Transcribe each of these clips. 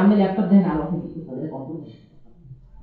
আম্মে laptop দেখেন উস্তাদের কত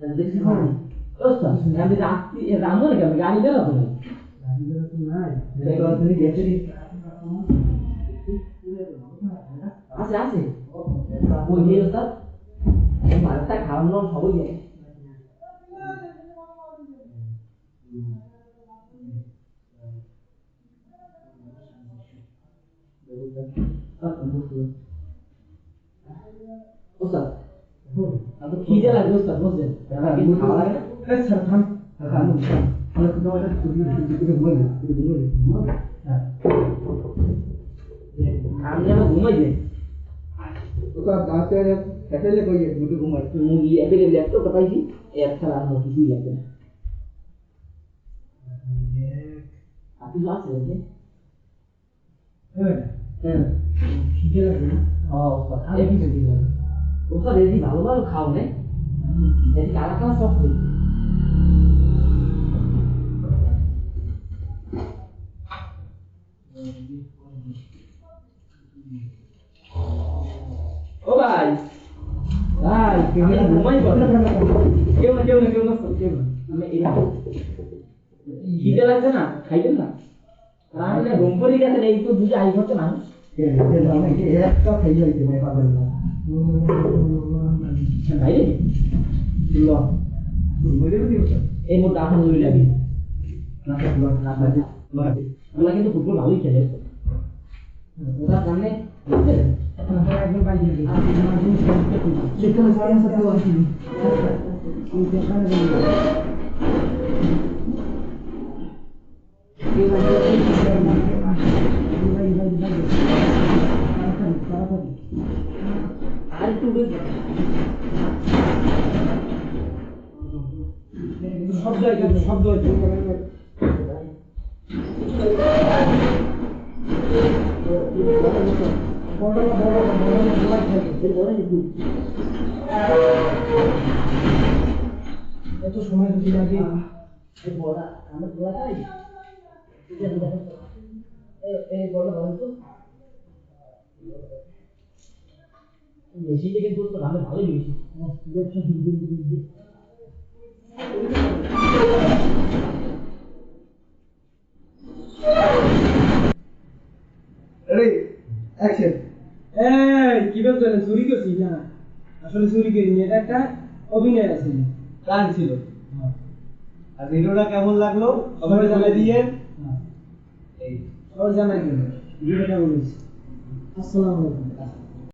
দেখছি খামো ওস্তাদ আমি রাত্রি রামো না কেন গাড়ি দেওয়া তো গাড়িগুলো তো নাই দেখো তুমি গেছে আছে আছে ওই যে ওস্তাদ ভাতটা খাওয়ানো সবই আছে ওস্তাদ আপনার খিদে লাগবে ওস্তাদ বুঝছেন কিন্তু খাওয়া লাগে না এই স্যার থাম থাম অনেক তো এটা তুমি তুমি বলে তুমি বলে হ্যাঁ আমি আবার ঘুমাই যাই ওটা দাঁতে হেটেলে কইয়ে দুটো ঘুমাই মুরগি অ্যাপের ল্যাপটপটা পাইছি অ্যাপ ছাড়া আর কিছুই লাগবে না আর কিছু আছে নাকি হ্যাঁ হ্যাঁ খিদে লাগে না ও ওস্তাদ আর কিছু দিল ওস্তাদ এদি ভালো ভালো খাও না এদি কালা কালা সব খাই ও ভাই ভাই কেউ না কেউ না কেউ না কেউ না কেউ না আমি এই খিদে লাগছে না খাইবেন না রান্না ঘুম পড়ে গেছে এই তো দুটো আই ঘরতে মানুষ একটা খাই যাইতে নাই পাবেন না এই মুহূর্তে না পারে কিন্তু ফুটবল ভালোই খেলে। ওরা সামনে শব্দ শব্দ বড় বড় বড় বড় এত সময় যদি লাগে। বড়া আমরা তোলা খাই? এই বড় বড় তো। মেশিনটা কিন্তু তো ভালোই ব্যবসা অ্যাকশন এই কি বলছো চুরি করছি না? আসলে চুরি করিনি এটা একটা অভিনয় আছে গান ছিল। আর ভিডিওটা কেমন লাগল? সবাই জানিয়ে দিয়ে এই সবাই জানাই ভিডিওটা কেমন হয়েছে? আসসালামু আলাইকুম।